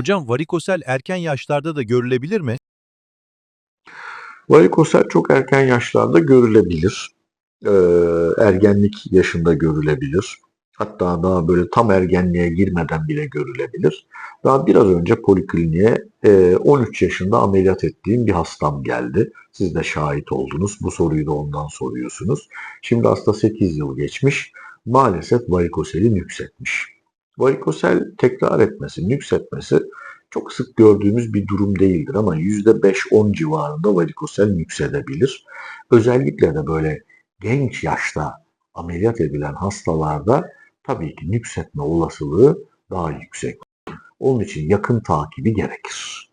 Hocam varikosel erken yaşlarda da görülebilir mi? Varikosel çok erken yaşlarda görülebilir. Ee, ergenlik yaşında görülebilir. Hatta daha böyle tam ergenliğe girmeden bile görülebilir. Daha biraz önce polikliniğe e, 13 yaşında ameliyat ettiğim bir hastam geldi. Siz de şahit oldunuz. Bu soruyu da ondan soruyorsunuz. Şimdi hasta 8 yıl geçmiş. Maalesef varikoseli nüksetmiş. Varikosel tekrar etmesi, nüksetmesi çok sık gördüğümüz bir durum değildir ama %5-10 civarında varikosel nüksedebilir. Özellikle de böyle genç yaşta ameliyat edilen hastalarda tabii ki nüksetme olasılığı daha yüksek. Onun için yakın takibi gerekir.